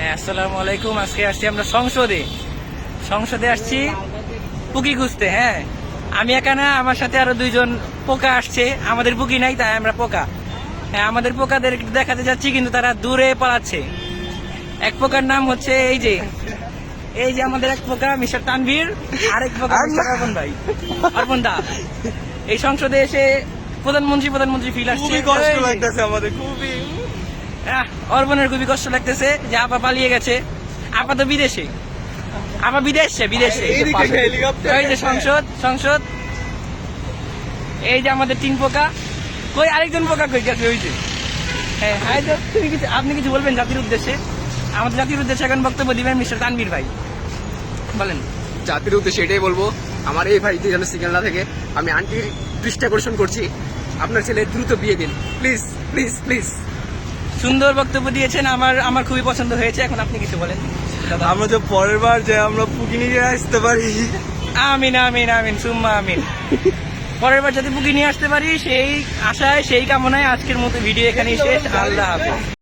হ্যাঁ আসসালামু আলাইকুম। আজকে আসছি আমরা সংসদে। সংসদে আসছি পুকি খুঁজতে হ্যাঁ। আমি একা না আমার সাথে আরও দুইজন পোকা আসছে। আমাদের পুকি নাই তাই আমরা পোকা। হ্যাঁ আমাদের পোকাদের দেখাতে যাচ্ছি কিন্তু তারা দূরে পালাচ্ছে। এক পোকার নাম হচ্ছে এই যে এই যে আমাদের এক পোকা মিস্টার তানভীর আরেক পোকা মিস্টার অর্পণ ভাই অর্পণ দা। এই সংসদে এসে প্রধানমন্ত্রী প্রধানমন্ত্রী ফিল আসছে। খুবই কষ্ট লাগতেছে আমাদের খুবই। অর্পণের খুবই কষ্ট লাগতেছে যে আপা পালিয়ে গেছে। আপা তো বিদেশে। আপা বিদেশে বিদেশে। এই যে সংসদ সংসদ। এই যে আমাদের তিন পোকা। কই আরেকজন পোকা কই গেছে ওই যে। হ্যাঁ হাই তো তুমি কিছু আপনি কিছু বলবেন জাতির উদ্দেশ্যে? আমাদের জাতির উদ্দেশ্যে এখন বক্তব্য দিবেন মিস্টার তানভীর ভাই। বলেন। জাতির উদ্দেশ্যে এটাই বলব আমার এই ভাইটি যেন সিঙ্গেল না থেকে আমি আন্টি দৃষ্টি আকর্ষণ করছি। আপনার ছেলে দ্রুত বিয়ে দিন। প্লিজ প্লিজ প্লিজ সুন্দর বক্তব্য দিয়েছেন আমার আমার খুবই পছন্দ হয়েছে এখন আপনি কিছু বলেন। আমরা যে পরের বার যে আমরা পুকিনি নিয়ে আসতে পারি। আমিন আমিন আমিন সুম্মা আমিন। পরের বার যাতে বুকি নিয়ে আসতে পারি সেই আশায় সেই কামনায় আজকের মতো ভিডিও এখানেই শেষ। আল্লাহ হাফেজ।